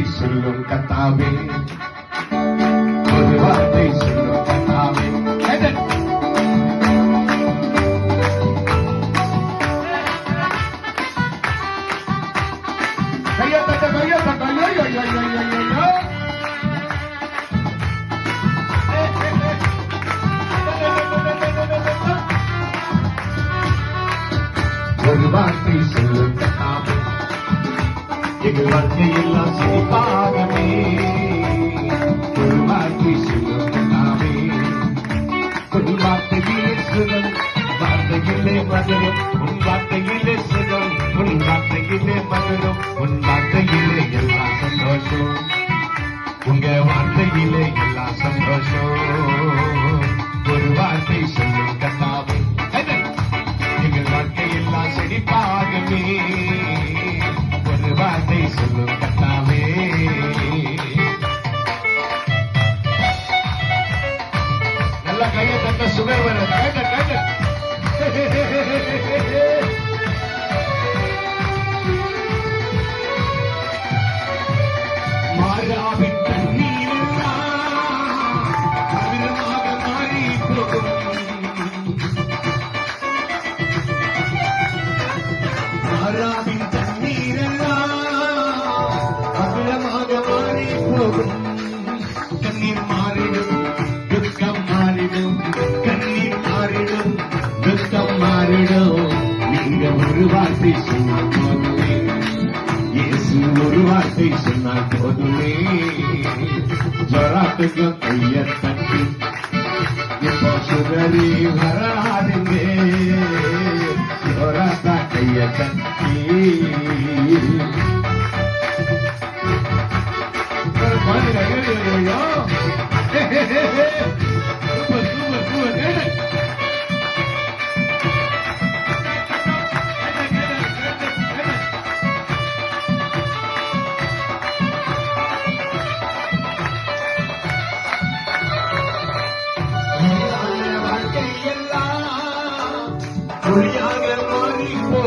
வார்த்தை சொல்லும் கத்தாவே ஒரு வார்த்தை சொல்லும் கத்தாவே கேட்டேன். கையை தட்ட, கையை தட்ட. ஐயோ, ஐயோ, ஐயோ, ஐயோ, ஐயோ, ஐயோ. ஒரு வார்த்தை சொல்லும் கத்தாவே எங்கள் வாழ்க்கை எல்லாம் செழிப்பாகவே வார்த்தையிலே சுகம் வார்த்தையிலே மதுரம். உன் வார்த்தையிலே சுகம் உன் வார்த்தையிலே மதுரம். உன் வார்த்தையிலே எல்லாம் சந்தோஷம். உங்க வார்த்தையிலே சுகர் வர கண்ணீர் மாறிடும். துக்கம் மாறிடும் கண்ணீர் மாறிடும் துக்கம் மாறிடும் நீங்க ஒரு வார்த்தை சொன்னால் போதுமே இயேசு ஒரு வார்த்தை சொன்னால் போதுமே கைய தட்டி இப்போ சுகரி வராதுங்க கைய தட்டி Hallelujah.